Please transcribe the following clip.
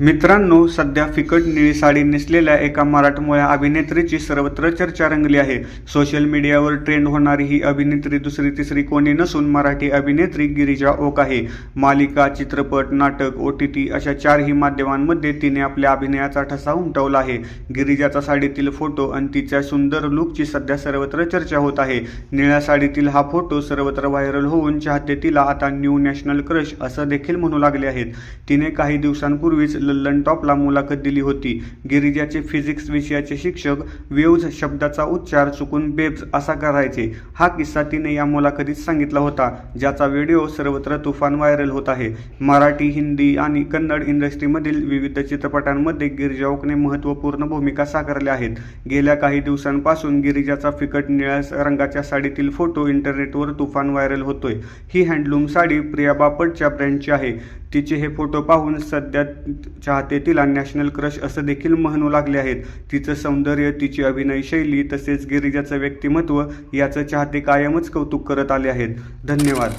मित्रांनो सध्या फिकट निळी साडी नेसलेल्या एका मराठमोळ्या अभिनेत्रीची सर्वत्र चर्चा रंगली आहे. सोशल मीडियावर ट्रेंड होणारी ही अभिनेत्री दुसरी तिसरी कोणी नसून मराठी अभिनेत्री गिरिजा ओक आहे. मालिका चित्रपट नाटक ओ टी टी अशा चारही माध्यमांमध्ये तिने आपल्या अभिनयाचा ठसा उमटवला आहे. गिरिजाचा साडीतील फोटो आणि तिच्या सुंदर लुकची सध्या सर्वत्र चर्चा होत आहे. निळ्या साडीतील हा फोटो सर्वत्र व्हायरल होऊन चाहते तिला आता न्यू नॅशनल क्रश असं देखील म्हणू लागले आहेत. तिने काही दिवसांपूर्वीच लल्लन टॉपला मुलाखत दिली होती. गिरिजाचे फिजिक्स विषयाचे शिक्षक वेव्ज शब्दाचा उच्चार चुकून बेब्स असा करायचे. हा किस्सा तिने या मुलाखतीत सांगितला होता ज्याचा व्हिडिओ सर्वत्र तुफान व्हायरल होत आहे. मराठी हिंदी आणि कन्नड इंडस्ट्रीमधील विविध चित्रपटांमध्ये गिरिजा ओकने महत्त्वपूर्ण भूमिका साकारल्या आहेत. गेल्या काही दिवसांपासून गिरिजाचा फिकट निळ्या रंगाच्या साडीतील फोटो इंटरनेटवर तुफान व्हायरल होतोय. ही हँडलूम साडी प्रिया बापटच्या ब्रँडची आहे. तिचे हे फोटो पाहून सध्या चाहते तिला नॅशनल क्रश असं देखील म्हणू लागले आहेत. तिचं सौंदर्य तिची अभिनय शैली तसेच गिरिजाचं व्यक्तिमत्व याचं चाहते कायमच कौतुक करत आले आहेत. धन्यवाद.